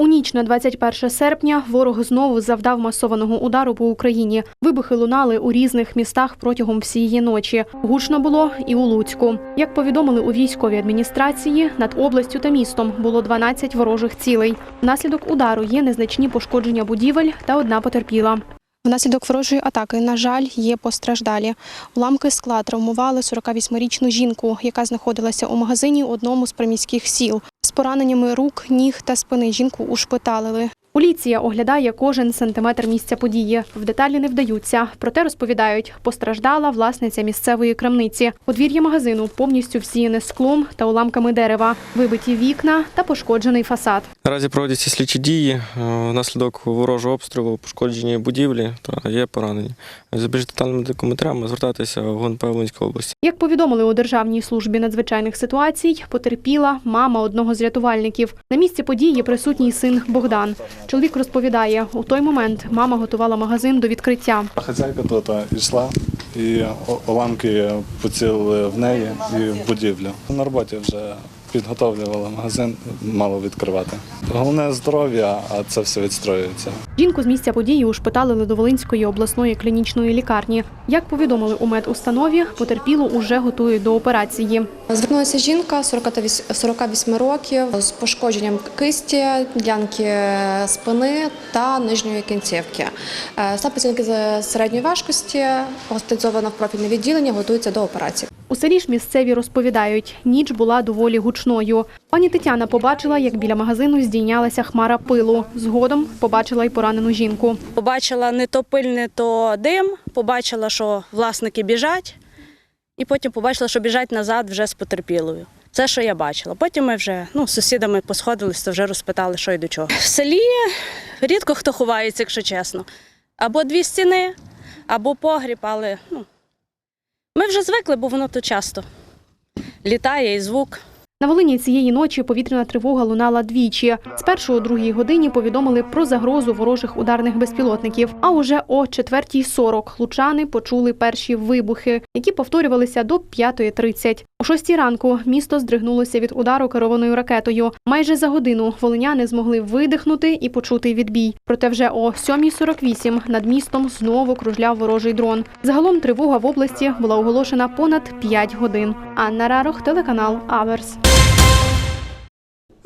У ніч на 21 серпня ворог знову завдав масованого удару по Україні. Вибухи лунали у різних містах протягом всієї ночі. Гучно було і у Луцьку. Як повідомили у військовій адміністрації, над областю та містом було 12 ворожих цілей. Внаслідок удару є незначні пошкодження будівель та одна потерпіла. Внаслідок ворожої атаки, на жаль, є постраждалі. Уламки скла травмували 48-річну жінку, яка знаходилася у магазині одному з приміських сіл. З пораненнями рук, ніг та спини жінку ушпиталили. Поліція оглядає кожен сантиметр місця події. В деталі не вдаються. Проте розповідають, постраждала власниця місцевої крамниці. Подвір'я магазину повністю всіяне склом та уламками дерева, вибиті вікна та пошкоджений фасад. Наразі проводяться слідчі дії. Е, Внаслідок ворожого обстрілу пошкоджені будівлі та є поранені. За більш детальними документами звертатися в ГУНП Волинської області. Як повідомили у Державній службі надзвичайних ситуацій, потерпіла мама одного з рятувальників. На місці події присутній син Богдан. Чоловік розповідає, у той момент мама готувала магазин до відкриття. Хазяйка тут йшла і уламки поцілили в неї і в будівлю. На роботі вже підготовлювала магазин, мало відкривати. Головне здоров'я, а це все відстроюється. Жінку з місця події ушпиталили до Волинської обласної клінічної лікарні. Як повідомили у медустанові, потерпілу уже готують до операції. Звернулася жінка 48 48 років з пошкодженням кисті, ділянки спини та нижньої кінцівки. Е, Стан пацієнтки з середньої важкості, госпіталізована в профільне відділення, готується до операції. У селі ж місцеві розповідають, ніч була доволі гучною. Пані Тетяна побачила, як біля магазину здійнялася хмара пилу. Згодом побачила й поранену жінку. Побачила не то пиль, не то дим, побачила, що власники біжать, і потім побачила, що біжать назад вже з потерпілою. Це, що я бачила. Потім ми вже ну, з сусідами посходилися, то вже розпитали, що і до чого. В селі рідко хто ховається, якщо чесно. Або дві стіни, або погріб, але ну, ми вже звикли, бо воно то часто літає і звук. На Волині цієї ночі повітряна тривога лунала двічі. Спершу о другій годині повідомили про загрозу ворожих ударних безпілотників. А уже о 4.40 лучани почули перші вибухи, які повторювалися до 5.30. О шостій ранку місто здригнулося від удару керованою ракетою. Майже за годину волиняни змогли видихнути і почути відбій. Проте вже о 7.48 над містом знову кружляв ворожий дрон. Загалом тривога в області була оголошена понад 5 годин. Анна Рарох, телеканал Аверс.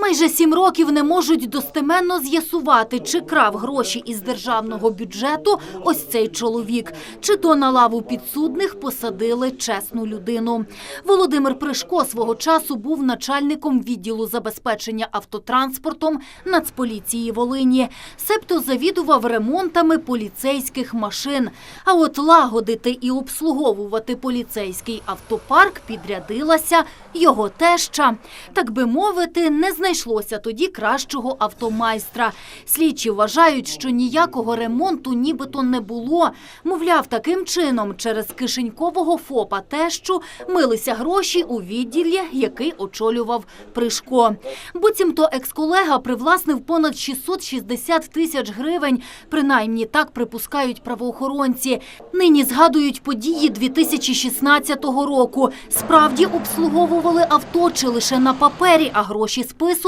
Майже сім років не можуть достеменно з'ясувати, чи крав гроші із державного бюджету ось цей чоловік, чи то на лаву підсудних посадили чесну людину. Володимир Пришко свого часу був начальником відділу забезпечення автотранспортом Нацполіції Волині, себто завідував ремонтами поліцейських машин. А от лагодити і обслуговувати поліцейський автопарк підрядилася його теща. Так би мовити, не знайшлося тоді кращого автомайстра. Слідчі вважають, що ніякого ремонту нібито не було. Мовляв, таким чином через кишенькового ФОПа тещу милися гроші у відділі, який очолював Пришко. Буцімто екс-колега привласнив понад 660 тисяч гривень. Принаймні так припускають правоохоронці. Нині згадують події 2016 року. Справді обслуговували авто чи лише на папері, а гроші списували.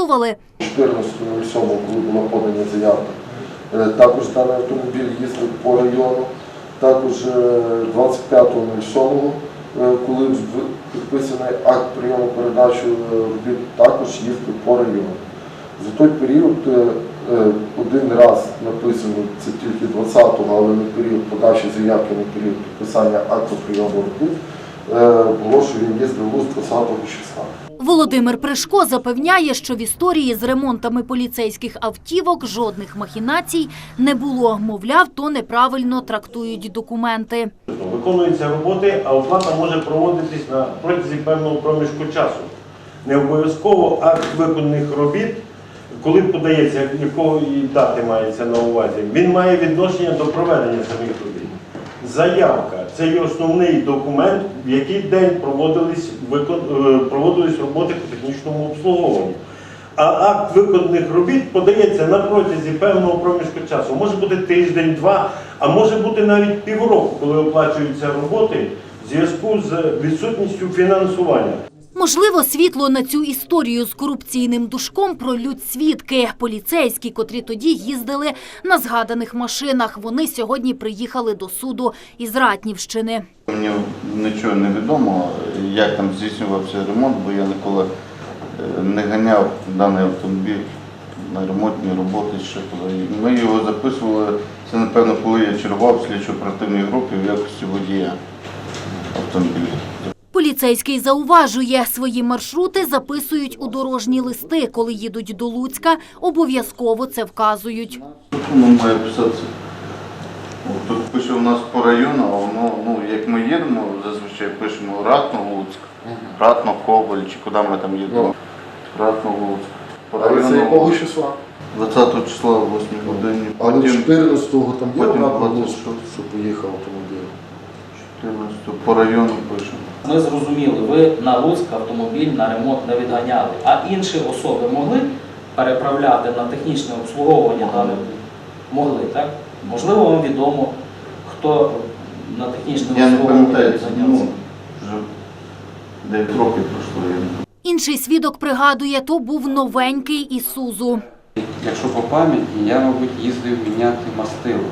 14.07, коли була подана заявка. Е, Також даний автомобіль їздив по району. Також е, 25.07, е, коли підписаний акт прийому передачі е, робіт, також їздив по району. За той період е, е, один раз написано, це тільки 20-го, але на період подачі заявки, на період підписання акту прийому робіт, е, було, що він їздив луз 20 числа. Володимир Пришко запевняє, що в історії з ремонтами поліцейських автівок жодних махінацій не було. Мовляв, то неправильно трактують документи. Виконуються роботи, а оплата може проводитись на протязі певного проміжку часу. Не обов'язково акт виконаних робіт, коли подається, якого і дати мається на увазі, він має відношення до проведення самих робіт. Заявка це є основний документ, в який день проводились, е, проводились роботи по технічному обслуговуванню. А акт виконаних робіт подається на протязі певного проміжку часу. Може бути тиждень-два, а може бути навіть півроку, коли оплачуються роботи в зв'язку з відсутністю фінансування. Можливо, світло на цю історію з корупційним душком пролють свідки. Поліцейські, котрі тоді їздили на згаданих машинах. Вони сьогодні приїхали до суду із Ратнівщини. Мені нічого не відомо, як там здійснювався ремонт, бо я ніколи е, не ганяв даний автомобіль на ремонтні роботи ще коли. Ми його записували, це напевно, коли я чергував в слідчо-оперативній групі в якості водія автомобіля. Поліцейський зауважує, свої маршрути записують у дорожні листи. Коли їдуть до Луцька, обов'язково це вказують. Тут воно має писатися. Тут пише у нас по району, а воно, ну, як ми їдемо, зазвичай пишемо Ратно, Луцьк, Ратно, Коваль, чи куди ми там їдемо. Ратно, Луцьк. По Але це району якого числа? 20 числа, 8 годині. Але Потім 14-го там є потім обратно 26. Луцьк, що поїхав автомобіль. 14 по району пишемо. Ми зрозуміли, ви на Луцьк автомобіль на ремонт не відганяли, а інші особи могли переправляти на технічне обслуговування даних? Могли, так? Можливо, вам відомо, хто на технічне Я не обслуговування пам'ятаю, це відганявся. ну, вже 9 років пройшло. я не Інший свідок пригадує, то був новенький Ісузу. Якщо по пам'яті, я, мабуть, їздив міняти мастило.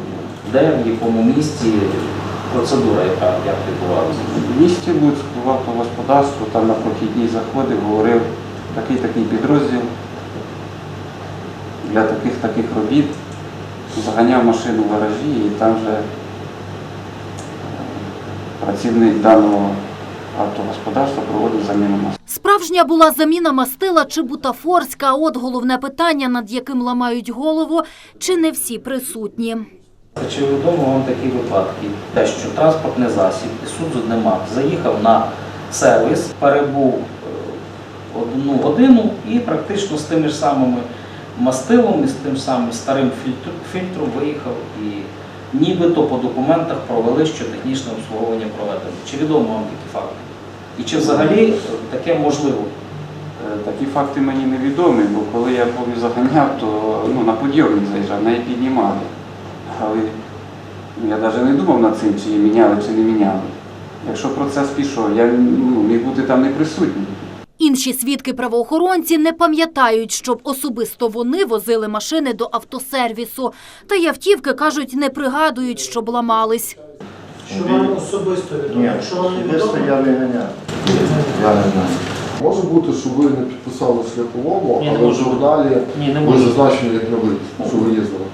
Де в якому місці процедура, яка як відбувалася? В місті Луцьк в автогосподарство, там на прохідній заходив, говорив такий такий підрозділ для таких таких робіт. Заганяв машину в гаражі і там вже е, працівник даного автогосподарства проводив заміну мастила. Справжня була заміна мастила чи бутафорська. От головне питання, над яким ламають голову, чи не всі присутні. Чи відомо вам такі випадки? Те, що транспортний засіб Ісудзу Демак заїхав на сервіс, перебув е, одну годину і практично з тими ж самими мастилом і з тим самим старим фільтром виїхав і нібито по документах провели, що технічне обслуговування проведено. Чи відомо вам такі факти? І чи взагалі е, таке можливо? Е, Такі факти мені невідомі, бо коли я повністю заганяв, то ну, на подйомник заїжджав, неї піднімали. Але ну, я навіть не думав над цим, чи її міняли, чи не міняли. Якщо процес пішов, я ну, міг бути там не присутній. Інші свідки правоохоронці не пам'ятають, щоб особисто вони возили машини до автосервісу. Та й автівки, кажуть, не пригадують, щоб ламались. Що вам особисто відомо? Ні, Якщо вам не відомо, я не ганяв. Я не знаю. Може бути, що ви не підписали в шляховому, Ні, не але в може бути. журналі Ні, не ви зазначені як не ви, що ви їздили.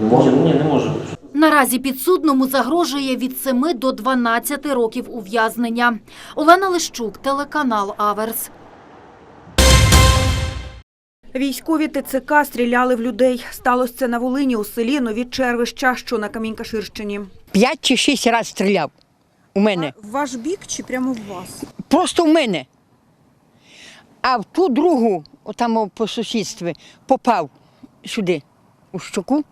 Не може Ні, не може. Наразі підсудному загрожує від 7 до 12 років ув'язнення. Олена Лищук, телеканал Аверс. Військові ТЦК стріляли в людей. Сталося це на Волині у селі Нові Червища, що на Камінькаширщині. П'ять чи шість разів стріляв у мене. В ваш бік чи прямо в вас? Просто в мене. А в ту другу, отам по сусідстві, попав сюди, у щоку,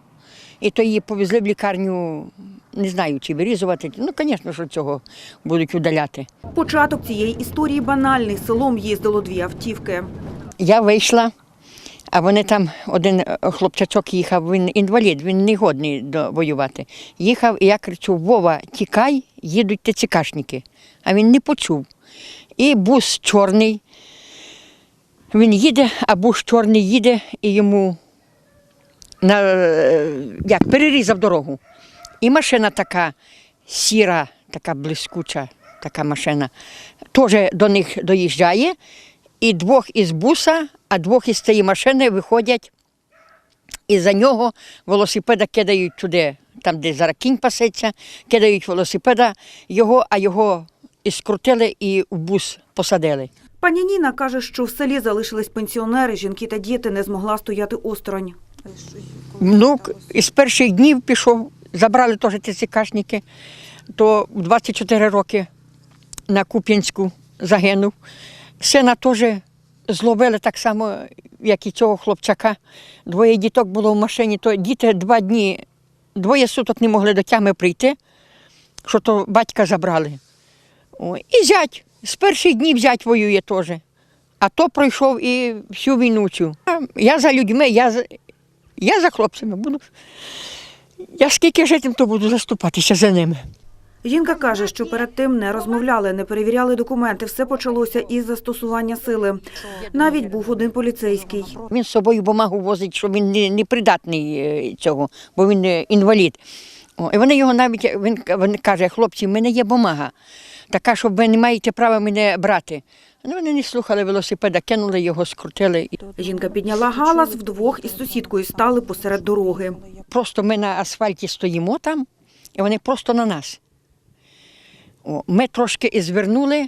і то її повезли в лікарню, не знаю, чи вирізувати. Ну, звісно, що цього будуть удаляти. Початок цієї історії банальний. Селом їздило дві автівки. Я вийшла, а вони там, один хлопчачок їхав, він інвалід, він не годний до воювати. Їхав, і я кричу: Вова, тікай, їдуть ТЦКшники. А він не почув. І бус чорний. Він їде, а бус чорний їде і йому на, е, як, перерізав дорогу. І машина така сіра, така блискуча, така машина, теж до них доїжджає. І двох із буса, а двох із цієї машини виходять, і за нього велосипеда кидають туди, там, де зараз кінь пасеться, кидають велосипеда його, а його і скрутили і в бус посадили. Пані Ніна каже, що в селі залишились пенсіонери, жінки та діти не змогла стояти осторонь. Внук із перших днів пішов, забрали теж ТЦКшники, то в 24 роки на Куп'янську загинув. Сина теж зловили так само, як і цього хлопчака. Двоє діток було в машині, то діти два дні, двоє суток не могли до тями прийти, що то батька забрали. О, і зять, з перших днів зять воює теж. А то пройшов і всю війну цю. Я за людьми, я я за хлопцями буду. Я скільки житим, то буду заступатися за ними. Жінка каже, що перед тим не розмовляли, не перевіряли документи. Все почалося із застосування сили. Навіть був один поліцейський. Він з собою бумагу возить, що він не, придатний е, цього, бо він е, інвалід. І вони його навіть він, він каже, хлопці, в мене є бумага, така, що ви не маєте права мене брати. Ну, вони не слухали велосипеда, кинули його, скрутили. Жінка підняла галас, вдвох із сусідкою стали посеред дороги. Просто ми на асфальті стоїмо там, і вони просто на нас. О, ми трошки і звернули,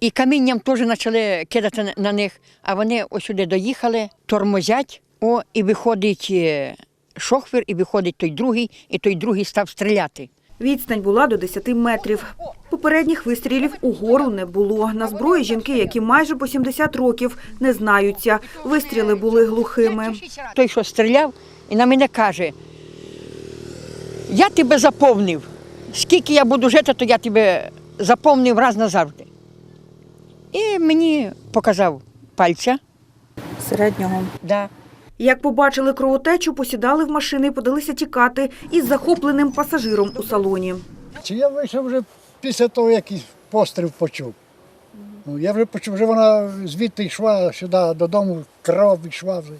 і камінням теж почали кидати на- них, а вони ось сюди доїхали, тормозять, о, і виходить е, шохвір, і виходить той другий, і той другий став стріляти. Відстань була до 10 метрів. Попередніх вистрілів угору не було. На зброї жінки, які майже по 70 років, не знаються. Вистріли були глухими. Той, що стріляв, і на мене каже: я тебе заповнив. Скільки я буду жити, то я тебе заповнив раз назавжди. І мені показав пальця. Середнього. Да. Як побачили кровотечу, посідали в машини і подалися тікати із захопленим пасажиром у салоні. Чи я вийшов вже після того, як постріл почув. Ну, я вже почув, вже вона звідти йшла сюди додому, кров йшла вже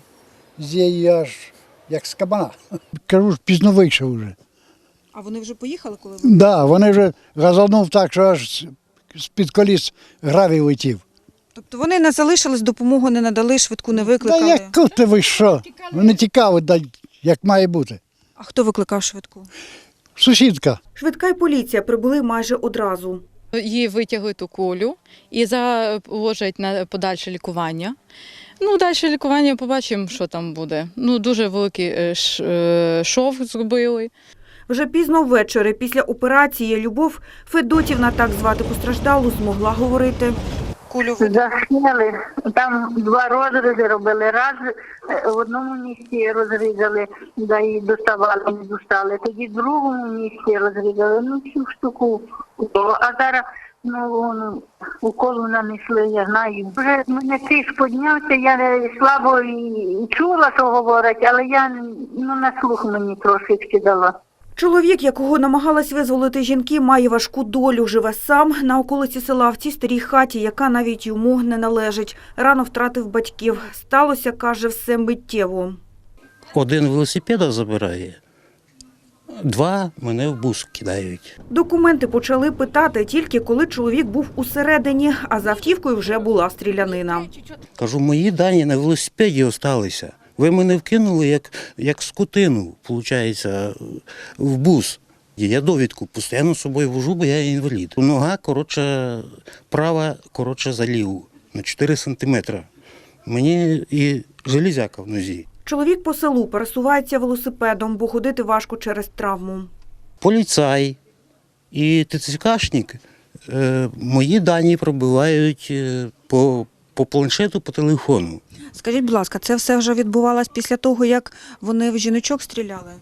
з її аж як з кабана. Кажу, ж, пізно вийшов вже. А вони вже поїхали, коли Так, да, вони вже газанув так, що аж з-під коліс гравій летів. Тобто вони не залишились, допомогу не надали, швидку не Та яку ти ви що? Вони тікали, да, як має бути. А хто викликав швидку? Сусідка. Швидка й поліція прибули майже одразу. Її витягли ту кулю і заложать на подальше лікування. Ну, далі лікування побачимо, що там буде. Ну, дуже великий е, е, шов зробили. Вже пізно ввечері, після операції, Любов Федотівна, так звати постраждалу, змогла говорити. Кулю Засняли. Там два розрізи робили. Раз е, в одному місці розрізали, да і доставали, не достали. Тоді в другому місці розрізали, ну цю штуку. А зараз ну, уколу нанесли, я знаю. Вже мене тиск піднявся, я слабо і чула, що говорять, але я ну, на слух мені трошечки дала. Чоловік, якого намагалась визволити жінки, має важку долю. Живе сам на околиці села в цій старій хаті, яка навіть йому не належить. Рано втратив батьків. Сталося, каже, все миттєво. Один велосипеда забирає, два мене в бус кидають. Документи почали питати тільки коли чоловік був усередині, а за автівкою вже була стрілянина. Кажу, мої дані на велосипеді залишилися. Ви мене вкинули як, як скотину, виходить, в бус. Я довідку постійно з собою вожу, бо я інвалід. Нога коротше, права коротше за ліву на 4 сантиметри. Мені і железяка в нозі. Чоловік по селу пересувається велосипедом, бо ходити важко через травму. Поліцай і ТЦКшник е, мої дані пробивають е, по, по планшету, по телефону. Скажіть, будь ласка, це все вже відбувалось після того, як вони в жіночок стріляли?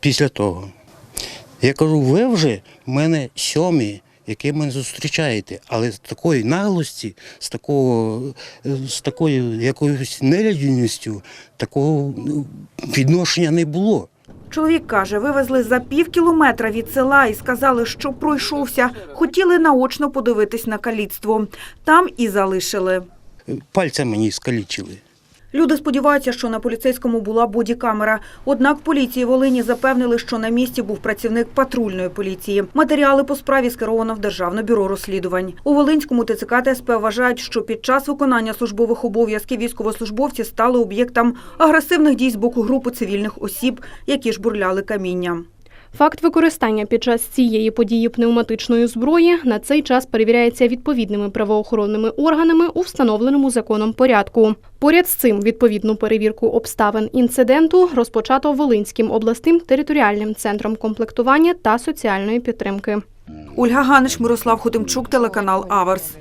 Після того. Я кажу, ви вже в мене сьомі, які мене зустрічаєте, але з такої наглості, з такого, з такою якоюсь нелюдяністю, такого ну, відношення не було. Чоловік каже, вивезли за пів кілометра від села і сказали, що пройшовся. Хотіли наочно подивитись на каліцтво. Там і залишили. Пальця мені скалічили. Люди сподіваються, що на поліцейському була бодікамера. Однак поліції Волині запевнили, що на місці був працівник патрульної поліції. Матеріали по справі скеровано в Державне бюро розслідувань. У Волинському ТЦК та СП вважають, що під час виконання службових обов'язків військовослужбовці стали об'єктом агресивних дій з боку групи цивільних осіб, які жбурляли каміння. Факт використання під час цієї події пневматичної зброї на цей час перевіряється відповідними правоохоронними органами у встановленому законом порядку. Поряд з цим відповідну перевірку обставин інциденту розпочато Волинським обласним територіальним центром комплектування та соціальної підтримки. Ольга Ганиш, Мирослав Хотимчук, телеканал Аверс.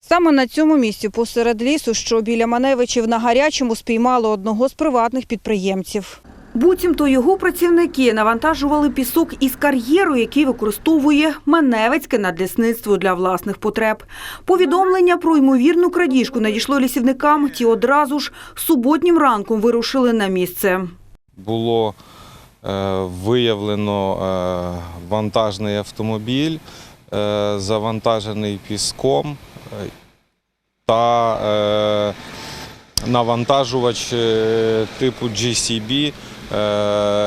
Саме на цьому місці посеред лісу, що біля Маневичів на гарячому, спіймали одного з приватних підприємців. Буцімто його працівники навантажували пісок із кар'єру, який використовує Маневицьке надлісництво для власних потреб. Повідомлення про ймовірну крадіжку надійшло лісівникам. Ті одразу ж суботнім ранком вирушили на місце. було Е, Виявлено е, вантажний автомобіль, е, завантажений піском та навантажувач е, типу GCB,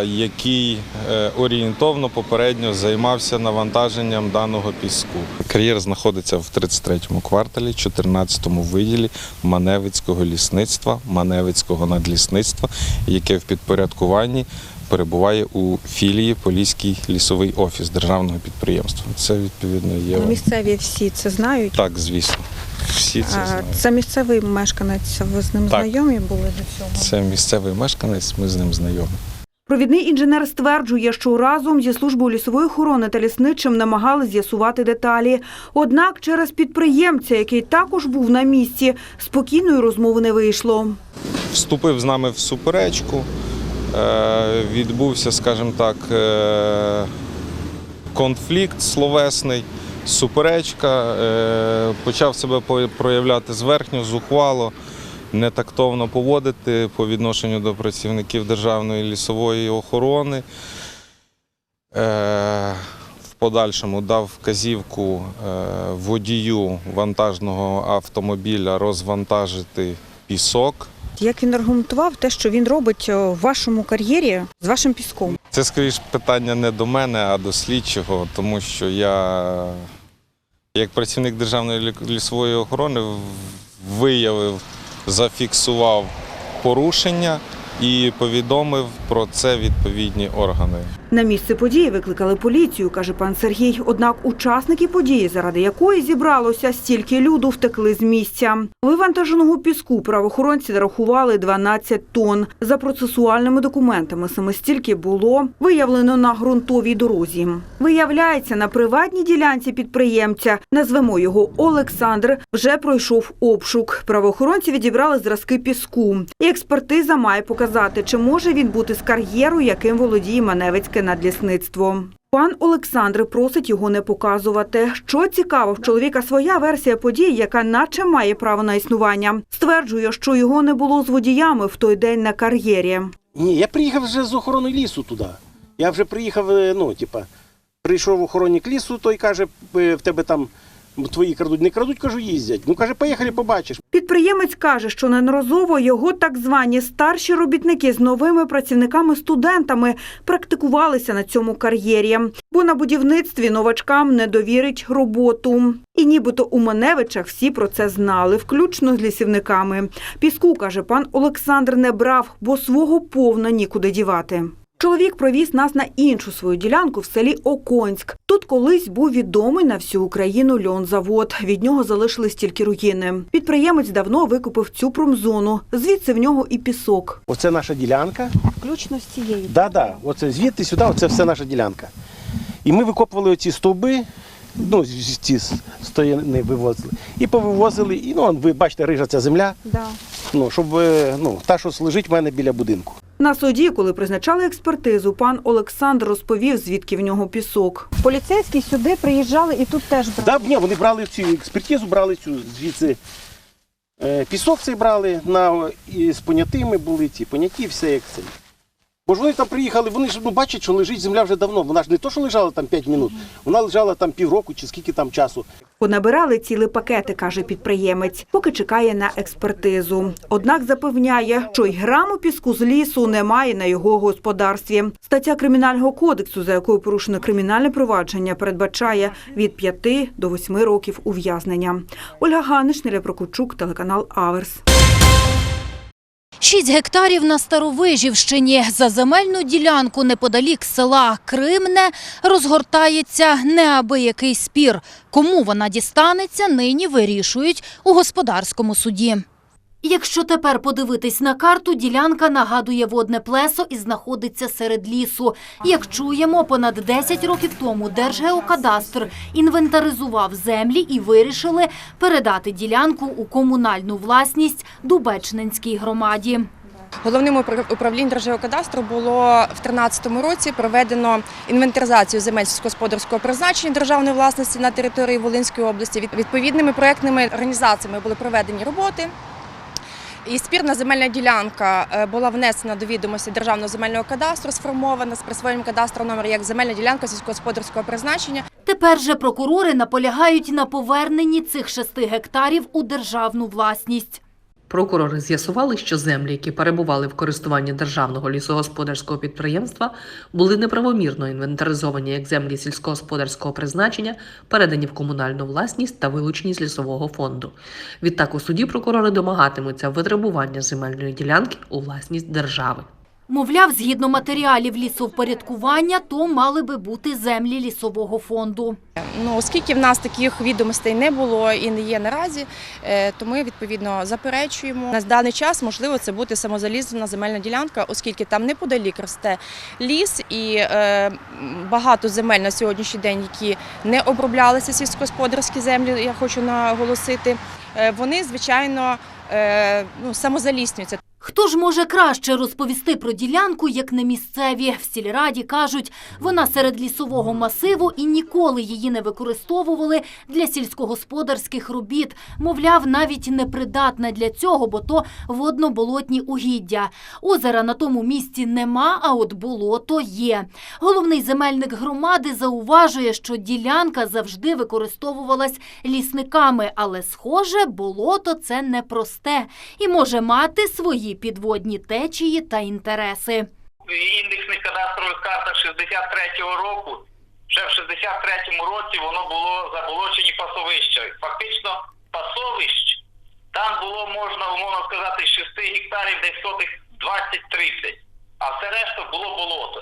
який е, орієнтовно попередньо займався навантаженням даного піску. Кар'єр знаходиться в 33-му кварталі, 14-му виділі Маневицького лісництва, Маневицького надлісництва, яке в підпорядкуванні перебуває у філії Поліський лісовий офіс державного підприємства. Це відповідно є. Ну, Місцеві всі це знають. Так, звісно. Всі це знають. Це місцевий мешканець. Ви з ним Так. знайомі були до цього? Це місцевий мешканець, ми з ним знайомі. Провідний інженер стверджує, що разом зі службою лісової охорони та лісничим намагали з'ясувати деталі. Однак через підприємця, який також був на місці, спокійної розмови не вийшло. Вступив з нами в суперечку. Е, Відбувся, скажімо так, е, конфлікт словесний, суперечка. Е, Почав себе проявляти зверхньо, зухвало, нетактовно поводити по відношенню до працівників Державної лісової охорони. Е, В подальшому дав вказівку е, водію вантажного автомобіля розвантажити пісок. Як він аргументував те, що він робить в вашому кар'єрі з вашим піском? Це скоріш питання не до мене, а до слідчого, тому що я, як працівник Державної лісової охорони, виявив, зафіксував порушення і повідомив про це відповідні органи. На місце події викликали поліцію, каже пан Сергій. Однак учасники події, заради якої зібралося стільки люду, втекли з місця. Вивантаженого піску правоохоронці нарахували 12 тонн. За процесуальними документами саме стільки було виявлено на ґрунтовій дорозі. Виявляється, на приватній ділянці підприємця, назвемо його Олександр, вже пройшов обшук. Правоохоронці відібрали зразки піску. І експертиза має показати, чи може він бути з кар'єру, яким володіє Маневицьке надлісництво. Пан Олександр просить його не показувати. Що цікаво, в чоловіка своя версія подій, яка наче має право на існування. Стверджує, що його не було з водіями в той день на кар'єрі. Ні, я приїхав вже з охорони лісу туди. Я вже приїхав, е, ну, типа, прийшов охоронник лісу, той каже, е, в тебе там твої крадуть, не крадуть, кажу, їздять. Ну каже, поїхали, побачиш. Підприємець каже, що неодноразово його так звані старші робітники з новими працівниками-студентами практикувалися на цьому кар'єрі, бо на будівництві новачкам не довірить роботу. І нібито у Маневичах всі про це знали, включно з лісівниками. Піску, каже пан Олександр, не брав, бо свого повно нікуди дівати. Чоловік провіз нас на іншу свою ділянку в селі Оконськ. Тут колись був відомий на всю Україну льонзавод. Від нього залишились тільки руїни. Підприємець давно викупив цю промзону. Звідси в нього і пісок. Оце наша ділянка. Включно з цією. Да, да, оце звідти сюди, оце все наша ділянка. І ми викопували оці стовби, ну, ці стояни вивозили. І повивозили, і ну, ви бачите, рижа ця земля, Да. ну, щоб е, ну, та, що лежить в мене біля будинку. На суді, коли призначали експертизу, пан Олександр розповів, звідки в нього пісок. Поліцейські сюди приїжджали і тут теж брали. Да, ні, вони брали цю експертизу, брали цю звідси е, пісок цей брали, на, і з понятими були ці поняті, все як це. Бо ж вони там приїхали, вони ж ну, бачать, що лежить земля вже давно. Вона ж не то, що лежала там 5 минут, вона лежала там півроку чи скільки там часу. Понабирали ціли пакети, каже підприємець, поки чекає на експертизу. Однак запевняє, що й граму піску з лісу немає на його господарстві. Стаття кримінального кодексу, за якою порушено кримінальне провадження, передбачає від 5 до 8 років ув'язнення. Ольга Ганиш, Неля Прокучук, телеканал Аверс. 6 гектарів на Старовижівщині. За земельну ділянку неподалік села Кримне розгортається неабиякий спір. Кому вона дістанеться, нині вирішують у господарському суді. Якщо тепер подивитись на карту, ділянка нагадує водне плесо і знаходиться серед лісу. Як чуємо, понад 10 років тому Держгеокадастр інвентаризував землі і вирішили передати ділянку у комунальну власність Дубечненській громаді. Головним управ- управлінням Держгеокадастру було в 2013 році проведено інвентаризацію земель сільськогосподарського призначення державної власності на території Волинської області. Відповідними проектними організаціями були проведені роботи. І спірна земельна ділянка е, була внесена до відомості Державного земельного кадастру, сформована з присвоєнням кадастру номер як земельна ділянка сільськогосподарського призначення. Тепер же прокурори наполягають на поверненні цих шести гектарів у державну власність. Прокурори з'ясували, що землі, які перебували в користуванні державного лісогосподарського підприємства, були неправомірно інвентаризовані як землі сільськогосподарського призначення, передані в комунальну власність та вилучені з лісового фонду. Відтак у суді прокурори домагатимуться витребування земельної ділянки у власність держави. Мовляв, згідно матеріалів лісовпорядкування, то мали би бути землі лісового фонду. Ну, оскільки в нас таких відомостей не було і не є наразі, е, то ми відповідно заперечуємо. На даний час можливо це бути самозалізна земельна ділянка, оскільки там неподалік росте ліс і е, багато земель на сьогоднішній день, які не оброблялися сільськогосподарські землі, я хочу наголосити. е, Вони звичайно е, ну, самозаліснюються. Хто ж може краще розповісти про ділянку, як не місцеві? В сільраді кажуть, вона серед лісового масиву і ніколи її не використовували для сільськогосподарських робіт. Мовляв, навіть непридатна для цього, бо то водно-болотні угіддя. Озера на тому місці нема, а от болото є. Головний земельник громади зауважує, що ділянка завжди використовувалась лісниками, але, схоже, болото це непросте і може мати свої підводні течії та інтереси. в індексних кадастрових картах 63-го року. вже в 63-му році воно було заболочені пасовища. Фактично пасовищ там було можна, умовно сказати, з 6 гектарів десь сотих 20-30, а все решта було болото.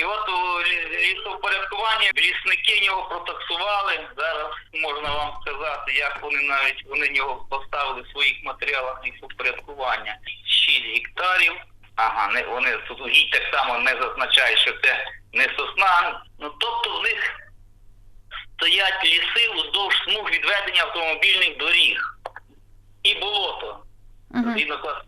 І от у лі- лісовпорядкуванні лісники нього протаксували. Зараз можна вам сказати, як вони навіть вони нього поставили в своїх матеріалах лісовпорядкування. 6 гектарів. Ага, не вони тут так само не зазначають, що це не сосна. Ну тобто в них стоять ліси уздовж смуг відведення автомобільних доріг і болото. Згідно клас-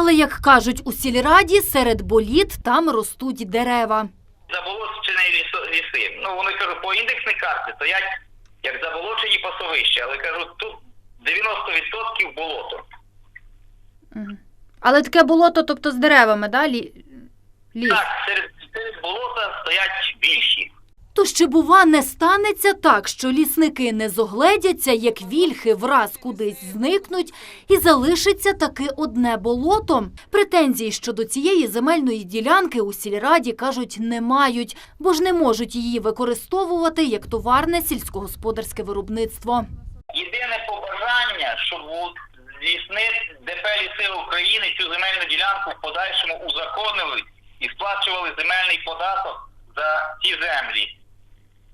Але, як кажуть у сільраді, серед боліт там ростуть дерева. заболочені ліси. Ну вони кажу, по індексній карті стоять як заболочені пасовища, але кажу, тут 90% болото. Але таке болото, тобто з деревами, да? Лі... ліс? Так, серед, серед болота стоять більші. То ще, бува, не станеться так, що лісники не зогледяться, як вільхи враз кудись зникнуть, і залишиться таки одне болото. Претензій щодо цієї земельної ділянки у сільраді, кажуть, не мають, бо ж не можуть її використовувати як товарне сільськогосподарське виробництво. Єдине побажання, щоб лісник ДП Ліси України цю земельну ділянку в подальшому узаконили і сплачували земельний податок за ці землі.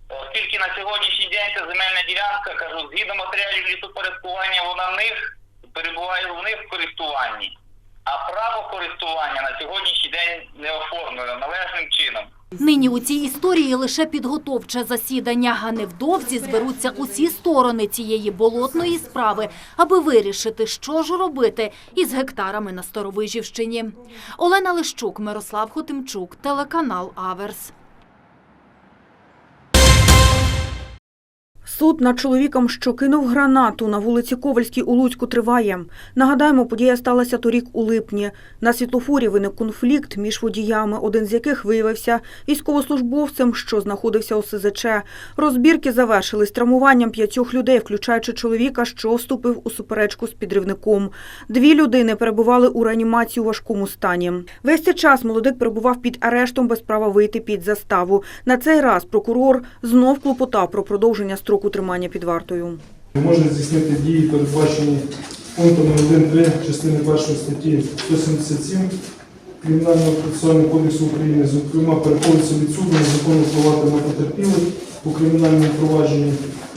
Оскільки на сьогоднішній день ця земельна ділянка, кажу, згідно матеріалів лісопорядкування, вона в них перебуває в них в користуванні, а право користування на сьогоднішній день не оформлено належним чином. Нині у цій історії лише підготовче засідання, а невдовзі зберуться усі сторони цієї болотної справи, аби вирішити, що ж робити із гектарами на Старовижівщині. Олена Лищук, Мирослав Хотимчук, телеканал Аверс. Суд над чоловіком, що кинув гранату на вулиці Ковальській у Луцьку, триває. Нагадаємо, подія сталася торік у липні. На світлофорі виник конфлікт між водіями, один з яких виявився військовослужбовцем, що знаходився у СЗЧ. Розбірки завершились травмуванням п'ятьох людей, включаючи чоловіка, що вступив у суперечку з підривником. Дві людини перебували у реанімації у важкому стані. Весь цей час молодик перебував під арештом без права вийти під заставу. На цей раз прокурор знов клопотав про продовження строку тримання під вартою. Можна здійснити дії, передбачені пунктом 1.3 частини 1 статті 177 Кримінального процесуального кодексу України, зокрема, переходиться від суду незаконно впливати потерпілих у кримінальному провадженні.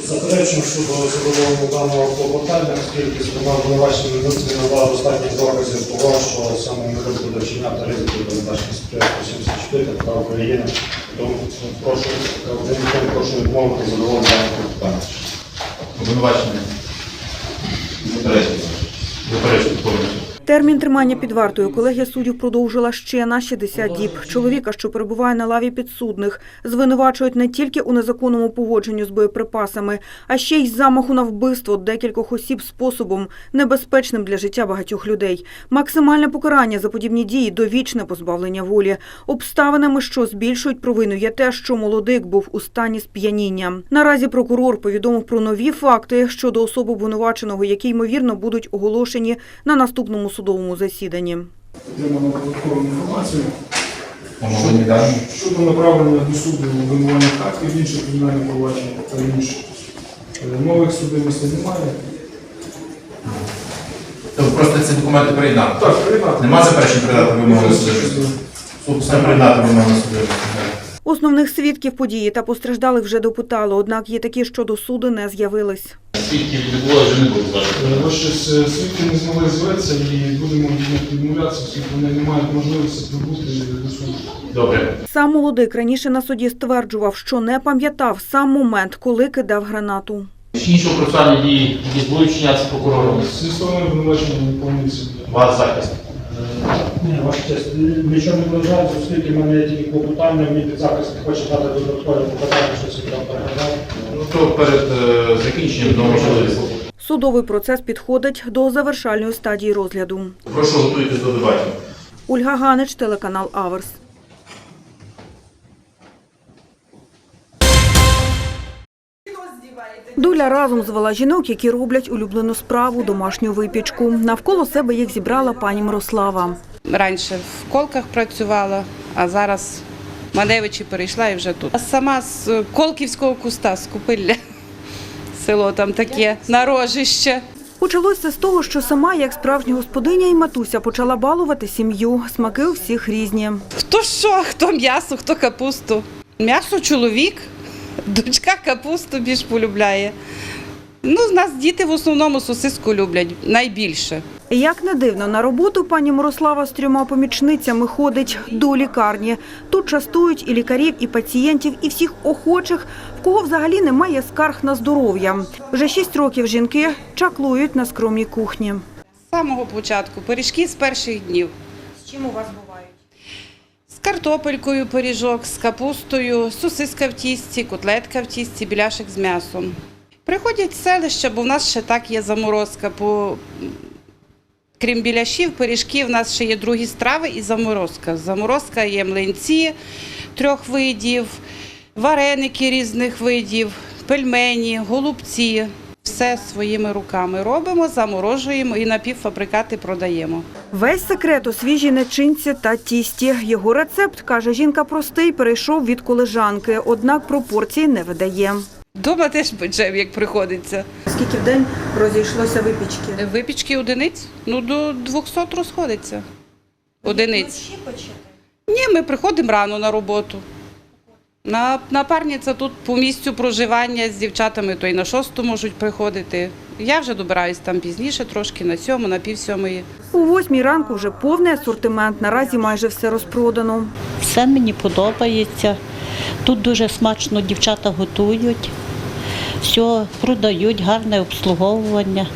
Заперечуємо щодо задоволення даного клопотання, оскільки зокрема обвинувачення не надав достатньо доказів того, що саме не буде вчиняти ризики передбачені статтею 174 КПК України. Тому прошу, прошу відмовити задоволення даного клопотання. Обвинувачення. Заперечення. Заперечення повністю. Термін тримання під вартою колегія суддів продовжила ще на 60 діб. Чоловіка, що перебуває на лаві підсудних, звинувачують не тільки у незаконному поводженню з боєприпасами, а ще й замаху на вбивство декількох осіб способом, небезпечним для життя багатьох людей. Максимальне покарання за подібні дії довічне позбавлення волі. Обставинами, що збільшують провину, є те, що молодик був у стані сп'яніння. Наразі прокурор повідомив про нові факти щодо особи обвинуваченого, які ймовірно будуть оголошені на наступному судовому засіданні. Отримано додаткову інформацію щодо, щодо направлення до суду обвинувальних актів інших кримінальних проваджень та інших. Нових судимостей немає. Тобто просто ці документи приєднати? Так, приєднати. Нема заперечень Можна судимості? щодо- Суд все прийняти вимогу на судимості. Основних свідків події та постраждалих вже допитали, однак є такі, що до суду не з'явились. Свідків не було, вже не було Ваші свідки не змогли з'явитися і будемо відмовлятися, оскільки вони не мають можливості прибути до суду. Добре. Сам молодик раніше на суді стверджував, що не пам'ятав сам момент, коли кидав гранату. Чи інші процесуальні дії, які будуть чинятися прокурором? Зі сторони обвинувачення не повністю. Ваш захист. Ні, ваша честь, нічого не вважаю, оскільки в мене є тільки клопотання, мій підзахист не хоче дати додаткові показання, що це там переглядав. Ну то перед е, закінченням до можливості. Судовий процес підходить до завершальної стадії розгляду. Прошу готуйтесь до дебатів. Ольга Ганич, телеканал Аверс. Доля разом звела жінок, які роблять улюблену справу домашню випічку. Навколо себе їх зібрала пані Мирослава. Раніше в колках працювала, а зараз в Маневичі перейшла і вже тут. А Сама з Колківського куста, з Купилля. Село там таке, нарожище. Почалося з того, що сама, як справжня господиня і матуся, почала балувати сім'ю. Смаки у всіх різні. Хто що, хто м'ясо, хто капусту. М'ясо чоловік, дочка капусту більш полюбляє. Ну, з нас діти в основному сосиску люблять найбільше. Як не дивно, на роботу пані Мирослава з трьома помічницями ходить до лікарні. Тут частують і лікарів, і пацієнтів, і всіх охочих, в кого взагалі немає скарг на здоров'я. Вже шість років жінки чаклують на скромній кухні. З самого початку пиріжки з перших днів. З чим у вас бувають? Картопелькою пиріжок, з капустою, сосиска в тісті, котлетка в тісті, біляшик з м'ясом. Приходять з селища, бо в нас ще так є заморозка. По... Крім біляшів, пиріжків, в нас ще є другі страви і заморозка. Заморозка є млинці трьох видів, вареники різних видів, пельмені, голубці. Все своїми руками робимо, заморожуємо і напівфабрикати продаємо. Весь секрет у свіжій начинці та тісті. Його рецепт, каже жінка, простий, перейшов від колежанки, однак пропорцій не видає. Дома теж печем, як приходиться. Скільки в день розійшлося випічки? Випічки одиниць, ну до 200 розходиться. Одиниць. Ні, ми приходимо рано на роботу. На, напарниця тут по місцю проживання з дівчатами, то й на шосту можуть приходити. Я вже добираюсь там пізніше, трошки на сьому, на пів сьомої. У восьмій ранку вже повний асортимент. Наразі майже все розпродано. Все мені подобається. Тут дуже смачно дівчата готують, все продають, гарне обслуговування.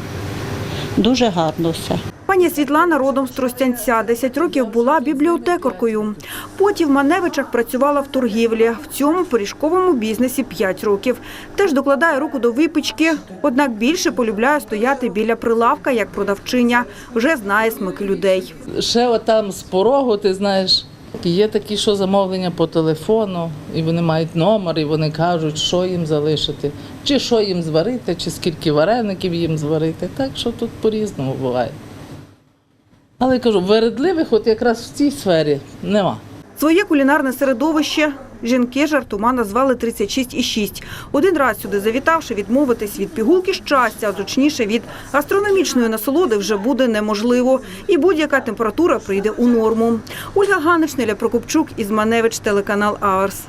Дуже гарно все. Пані Світлана родом з Тростянця. 10 років була бібліотекаркою. Потім в Маневичах працювала в торгівлі. В цьому пиріжковому бізнесі 5 років. Теж докладає руку до випічки, однак більше полюбляє стояти біля прилавка як продавчиня. Вже знає смаки людей. Ще отам з порогу, ти знаєш, є такі, що замовлення по телефону, і вони мають номер, і вони кажуть, що їм залишити, чи що їм зварити, чи скільки вареників їм зварити. Так що тут по-різному буває. Але кажу, вередливих от якраз в цій сфері нема. Своє кулінарне середовище жінки жартома назвали 36,6. Один раз сюди завітавши, відмовитись від пігулки щастя, а точніше від астрономічної насолоди вже буде неможливо. І будь-яка температура прийде у норму. Ольга Ганич, Неля Прокопчук із Маневич, телеканал Аверс.